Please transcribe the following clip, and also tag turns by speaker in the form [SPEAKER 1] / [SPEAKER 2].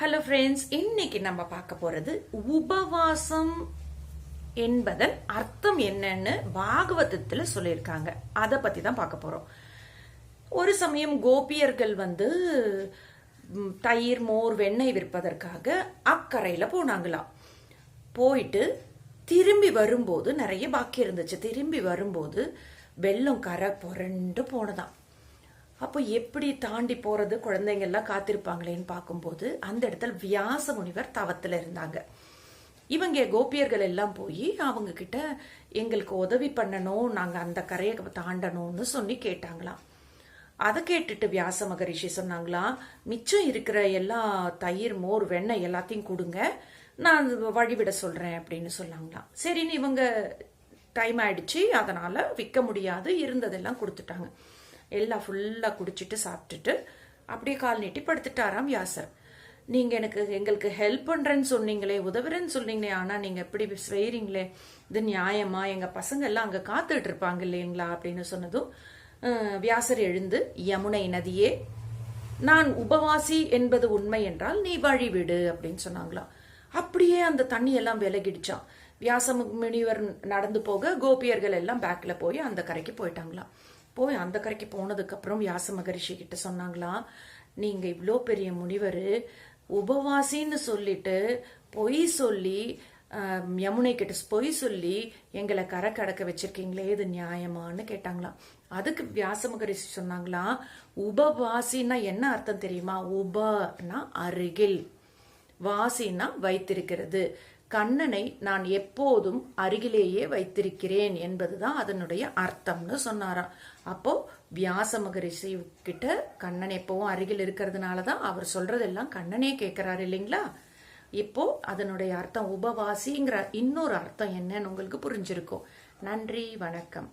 [SPEAKER 1] Hello friends இன்னைக்கு நம்ம பார்க்க போறது உபவாசம் என்பதன் அர்த்தம் என்னன்னு பாகவதத்துல சொல்லியிருக்காங்க. அதை பத்தி தான் பார்க்க போறோம். ஒரு சமயம் கோபியர்கள் வந்து தயிர் மோர் வெண்ணெய் விற்பதற்காக அக்கறையில போனாங்களாம். போயிட்டு திரும்பி வரும்போது நிறைய பாக்கி இருந்துச்சு. திரும்பி வரும்போது வெள்ளம் கரை புரண்டு போனதாம். அப்போ எப்படி தாண்டி போறது குழந்தைங்க எல்லாம் காத்திருப்பாங்களேன்னு பார்க்கும்போது அந்த இடத்துல வியாச முனிவர் தவத்துல இருந்தாங்க. இவங்க கோபியர்கள் எல்லாம் போய் அவங்க கிட்ட எங்களுக்கு உதவி பண்ணணும் நாங்க அந்த கரையை தாண்டணும்னு சொல்லி கேட்டாங்களாம். அதை கேட்டுட்டு வியாச மகரிஷி சொன்னாங்களாம் மிச்சம் இருக்கிற எல்லா தயிர் மோர் வெண்ணெய் எல்லாத்தையும் கொடுங்க நான் வழிவிட சொல்றேன் அப்படின்னு சொன்னாங்களாம். சரின்னு இவங்க டைம் ஆயிடுச்சு அதனால விற்க முடியாது இருந்ததெல்லாம் கொடுத்துட்டாங்க. எல்லாம் ஃபுல்லாக குடிச்சிட்டு சாப்பிட்டுட்டு அப்படியே கால் நீட்டி படுத்துட்டாராம் வியாசர். நீங்கள் எனக்கு எங்களுக்கு ஹெல்ப் பண்ணுறேன்னு சொன்னீங்களே உதவுறேன்னு சொன்னீங்களே ஆனால் நீங்கள் எப்படி செய்கிறீங்களே இது நியாயமா? எங்கள் பசங்க எல்லாம் அங்கே காத்துட்டு இருப்பாங்க இல்லைங்களா? அப்படின்னு சொன்னதும் வியாசர் எழுந்து யமுனை நதியே நான் உபவாசி என்பது உண்மை என்றால் நீ வழி விடு அப்படின்னு சொன்னாங்களாம். அப்படியே அந்த தண்ணி எல்லாம் விலகிடுச்சான் வியாச முனிவர் நடந்து போக கோபியர்கள் எல்லாம் பேக்ல போய் அந்த கரைக்கு போயிட்டாங்களாம். போய் அந்த கரைக்கு போனதுக்கப்புறம் வியாச மகரிஷி கிட்ட சொன்னாங்களாம் நீங்க இவ்வளோ பெரிய முனிவர் உபவாசின்னு சொல்லிட்டு பொய் சொல்லி யமுனை கிட்ட பொய் சொல்லி எங்களை கரை கடக்க வச்சிருக்கீங்களே இது நியாயமான்னு கேட்டாங்களாம் அதுக்கு வியாச மகரிஷி சொன்னாங்களாம் உபவாசின்னா என்ன அர்த்தம் தெரியுமா? உபனா அருகில் வாசினா வைத்திருக்கிறது. கண்ணனை நான் எப்போதும் அருகிலேயே வைத்திருக்கிறேன் என்பதுதான் அதனுடைய அர்த்தம்னு சொன்னாராம். அப்போ வியாச மகரிஷி கிட்ட கண்ணன் எப்பவும் அருகில் இருக்கிறதுனால தான் அவர் சொல்றதெல்லாம் கண்ணனே கேட்கிறாரு இல்லைங்களா? இப்போ அதனுடைய அர்த்தம் உபவாசிங்கிற இன்னொரு அர்த்தம் என்னன்னு உங்களுக்கு புரிஞ்சிருக்கும். நன்றி வணக்கம்.